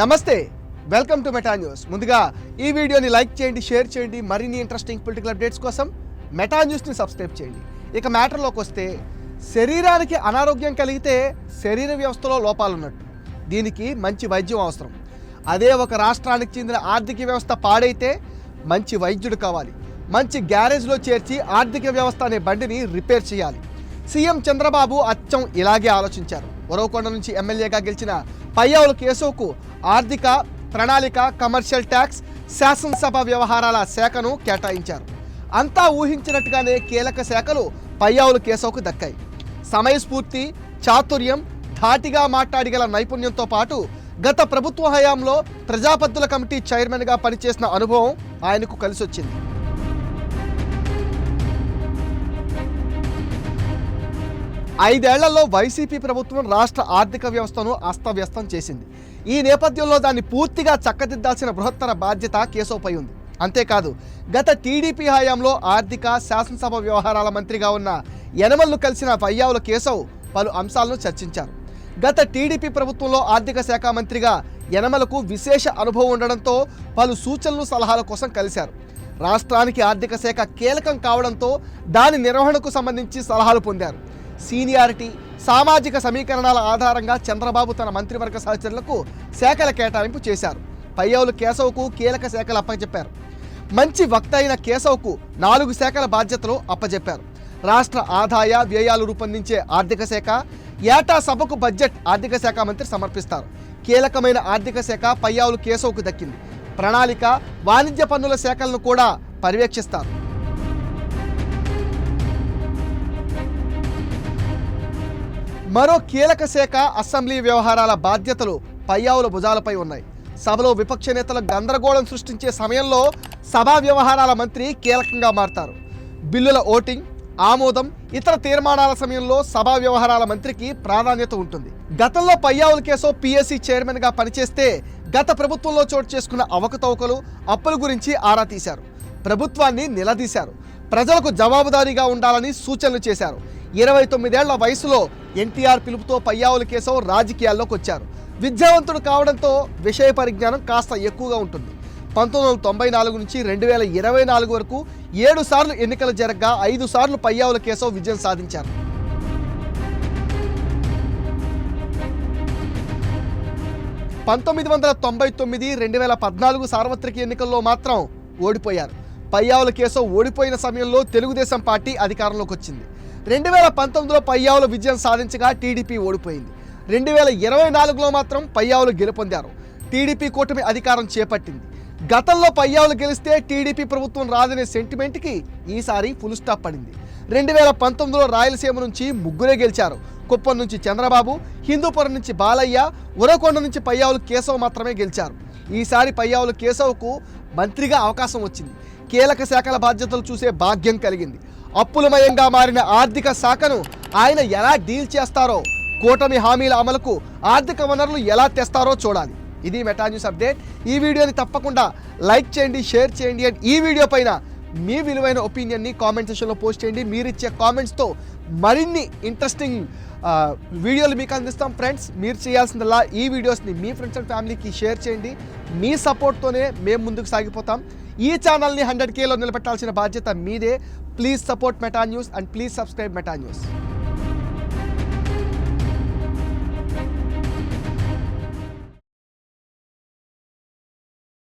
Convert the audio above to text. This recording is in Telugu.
నమస్తే వెల్కమ్ టు మెటా న్యూస్ ముందుగా ఈ వీడియోని లైక్ చేయండి షేర్ చేయండి మరిన్ని ఇంట్రెస్టింగ్ పొలిటికల్ అప్డేట్స్ కోసం మెటా న్యూస్ని సబ్స్క్రైబ్ చేయండి. ఇక మ్యాటర్లోకి వస్తే శరీరానికి అనారోగ్యం కలిగితే శరీర వ్యవస్థలో లోపాలు ఉన్నట్టు. దీనికి మంచి వైద్యం అవసరం. అదే ఒక రాష్ట్రానికి చెందిన ఆర్థిక వ్యవస్థ పాడైతే మంచి వైద్యుడు కావాలి. మంచి గ్యారేజ్లో చేర్చి ఆర్థిక వ్యవస్థ అనే బండిని రిపేర్ చేయాలి. సీఎం చంద్రబాబు అచ్చం ఇలాగే ఆలోచించారు. వరవకొండ నుంచి ఎమ్మెల్యేగా గెలిచిన పయ్యావుల కేశవ్కు ఆర్థిక ప్రణాళిక కమర్షియల్ ట్యాక్స్ శాసనసభ వ్యవహారాల శాఖను కేటాయించారు. అంతా ఊహించినట్టుగానే కీలక శాఖలు పయ్యావుల కేశవ్కు దక్కాయి. సమయస్ఫూర్తి చాతుర్యం ధాటిగా మాట్లాడగల నైపుణ్యంతో పాటు గత ప్రభుత్వ హయాంలో ప్రజాపద్దుల కమిటీ చైర్మన్గా పనిచేసిన అనుభవం ఆయనకు కలిసొచ్చింది. ఐదేళ్ళలో వైసీపీ ప్రభుత్వం రాష్ట్ర ఆర్థిక వ్యవస్థను అస్తవ్యస్తం చేసింది. ఈ నేపథ్యంలో దాన్ని పూర్తిగా చక్కదిద్దాల్సిన బృహత్తర బాధ్యత కేశవ్పై ఉంది. అంతేకాదు గత టీడీపీ హయాంలో ఆర్థిక శాసనసభ వ్యవహారాల మంత్రిగా ఉన్న యనమల్ను కలిసిన వయ్యావుల కేశవ్ పలు అంశాలను చర్చించారు. గత టీడీపీ ప్రభుత్వంలో ఆర్థిక శాఖ మంత్రిగా యనమలకు విశేష అనుభవం ఉండడంతో పలు సూచనలు సలహాల కోసం కలిశారు. రాష్ట్రానికి ఆర్థిక శాఖ కీలకం కావడంతో దాని నిర్వహణకు సంబంధించి సలహాలు పొందారు. సీనియారిటీ సామాజిక సమీకరణాల ఆధారంగా చంద్రబాబు తన మంత్రివర్గ సహచరులకు శాఖల కేటాయింపు చేశారు. పయ్యవులు కేశవ్కు కీలక శాఖలు అప్పచెప్పారు. మంచి వక్త అయిన కేశవ్కు నాలుగు శాఖల బాధ్యతలు అప్పచెప్పారు. రాష్ట్ర ఆదాయ వ్యయాలు రూపొందించే ఆర్థిక శాఖ ఏటా సభకు బడ్జెట్ ఆర్థిక శాఖ మంత్రి సమర్పిస్తారు. కీలకమైన ఆర్థిక శాఖ పయ్యావులు కేశవ్కు దక్కింది. ప్రణాళిక వాణిజ్య పన్నుల శాఖలను కూడా పర్యవేక్షిస్తారు. మరో కీలక శాఖ అసెంబ్లీ వ్యవహారాల బాధ్యతలు పయ్యావుల భుజాలపై ఉన్నాయి. సభలో విపక్ష నేతల గందరగోళం సృష్టించే సమయంలో సభా వ్యవహారాల మంత్రి కీలకంగా మారతారు. బిల్లుల ఓటింగ్ ఆమోదం ఇతర తీర్మానాల సమయంలో సభా వ్యవహారాల మంత్రికి ప్రాధాన్యత ఉంటుంది. గతంలో పయ్యావుల కేసు పిఎస్సి చైర్మన్గా పనిచేస్తే గత ప్రభుత్వంలో చోటు చేసుకున్న అవకతవకలు అప్పుల గురించి ఆరా తీశారు. ప్రభుత్వాన్ని నిలదీశారు. ప్రజలకు జవాబుదారీగా ఉండాలని సూచనలు చేశారు. ఇరవై తొమ్మిదేళ్ళ వయసులో ఎన్టీఆర్ పిలుపుతో పయ్యావుల కేశవ్ రాజకీయాల్లోకి వచ్చారు. విద్యావంతుడు కావడంతో విషయ పరిజ్ఞానం కాస్త ఎక్కువగా ఉంటుంది. పంతొమ్మిది వందల తొంభై నాలుగు నుంచి రెండు వేల ఇరవై నాలుగు వరకు ఏడు సార్లు ఎన్నికలు జరగగా ఐదు సార్లు పయ్యావుల కేశవ్ విజయం సాధించారు. పంతొమ్మిది వందల తొంభై తొమ్మిది రెండు వేల పద్నాలుగు సార్వత్రిక ఎన్నికల్లో మాత్రం ఓడిపోయారు. పయ్యావుల కేశవ్ ఓడిపోయిన సమయంలో తెలుగుదేశం పార్టీ అధికారంలోకి వచ్చింది. రెండు వేల పంతొమ్మిదిలో పయ్యావులు విజయం సాధించగా టీడీపీ ఓడిపోయింది. రెండు వేల ఇరవై నాలుగులో మాత్రం పయ్యావులు గెలుపొందారు. టీడీపీ కూటమి అధికారం చేపట్టింది. గతంలో పయ్యావులు గెలిస్తే టీడీపీ ప్రభుత్వం రాదనే సెంటిమెంట్కి ఈసారి ఫుల్ స్టాప్ పడింది. రెండు వేల పంతొమ్మిదిలో రాయలసీమ నుంచి ముగ్గురే గెలిచారు. కుప్పం నుంచి చంద్రబాబు హిందూపురం నుంచి బాలయ్య ఉరకొండ నుంచి పయ్యావులు కేశవ్ మాత్రమే గెలిచారు. ఈసారి పయ్యావులు కేశవ్కు మంత్రిగా అవకాశం వచ్చింది. కీలక శాఖల బాధ్యతలు చూసే భాగ్యం కలిగింది. అప్పులమయంగా మారిన ఆర్థిక శాఖను ఆయన ఎలా డీల్ చేస్తారో కూటమి హామీల అమలుకు ఆర్థిక వనరులు ఎలా తెస్తారో చూడాలి. ఇది మెటా న్యూస్ అప్డేట్. ఈ వీడియోని తప్పకుండా లైక్ చేయండి షేర్ చేయండి. అండ్ ఈ వీడియో పైన మీ విలువైన ఒపీనియన్ని కామెంట్ సెషన్లో పోస్ట్ చేయండి. మీరు ఇచ్చే కామెంట్స్తో మరిన్ని ఇంట్రెస్టింగ్ వీడియోలు మీకు అందిస్తాం. ఫ్రెండ్స్ మీరు చేయాల్సిందల్లా ఈ వీడియోస్ని మీ ఫ్రెండ్స్ అండ్ ఫ్యామిలీకి షేర్ చేయండి. మీ సపోర్ట్తోనే మేము ముందుకు సాగిపోతాం. ఈ ఛానల్ని హండ్రెడ్ కేలో నిలబెట్టాల్సిన బాధ్యత మీదే. Please support Meta news and please subscribe Meta news.